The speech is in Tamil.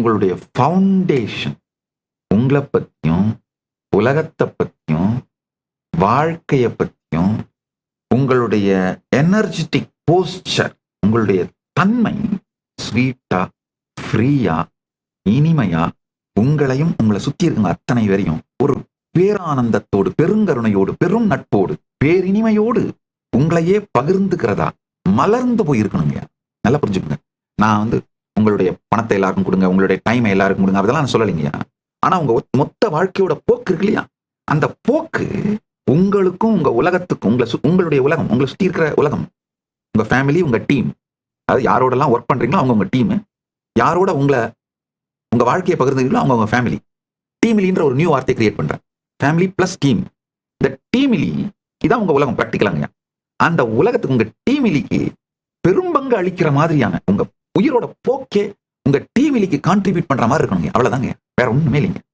உங்களுடைய ஃபவுண்டேஷன் உங்களை பற்றியும் உலகத்தை பற்றியும் வாழ்க்கையை பற்றியும் உங்களுடைய எனர்ஜெட்டிக் போஸ்டர் உங்களுடைய தன்மை ஸ்வீட்டா ஃப்ரீயா இனிமையா உங்களையும் உங்களை சுற்றி இருக்குங்க அத்தனை வரையும் ஒரு பேரானந்தத்தோடு பெருங்கருணையோடு பெரும் நட்போடு பேரினிமையோடு உங்களையே பகிர்ந்துக்கிறதா மலர்ந்து போயிருக்கணுங்க. நல்லா புரிஞ்சுக்கோங்க. நான் வந்து உங்களுடைய பணத்தை எல்லாருக்கும் கொடுங்க உங்களுடைய டைமை எல்லாருக்கும் கொடுங்க அதெல்லாம் நான் சொல்லலைங்கய்யா ஆனா உங்க மொத்த வாழ்க்கையோட போக்கு இருக்கு இல்லையா? அந்த போக்கு உங்களுக்கும் உங்க உலகத்துக்கும் உங்களை சு- உங்களுடைய உலகம் உங்களை சுற்றி இருக்கிற உலகம் உங்க ஃபேமிலி உங்க டீம் அதாவது யாரோடலாம் ஒர்க் பண்றீங்களோ அவங்க உங்க டீம் யாரோட உங்களை உங்க வாழ்க்கையை பகிர்ந்துக்கிறீங்களோ அவங்க உங்க ஃபேமிலி டீமிலின்ற ஒரு நியூ வார்த்தை கிரியேட் பண்றேன். ஃபேமிலி பிளஸ் டீம் இந்த டீமிலி இதான் உங்க உலகம் ப்ராக்டிக்கலாங்க அந்த உலகத்துக்கு உங்க டீமிலிக்கு பெரும்பங்கு அளிக்கிற மாதிரியான உங்க உயிரோட போக்கே உங்க டீமிலிக்கு கான்ட்ரிபியூட் பண்ற மாதிரி இருக்கணுங்க. அவ்வளவுதாங்க. வேற ஒண்ணுமே இல்லைங்க.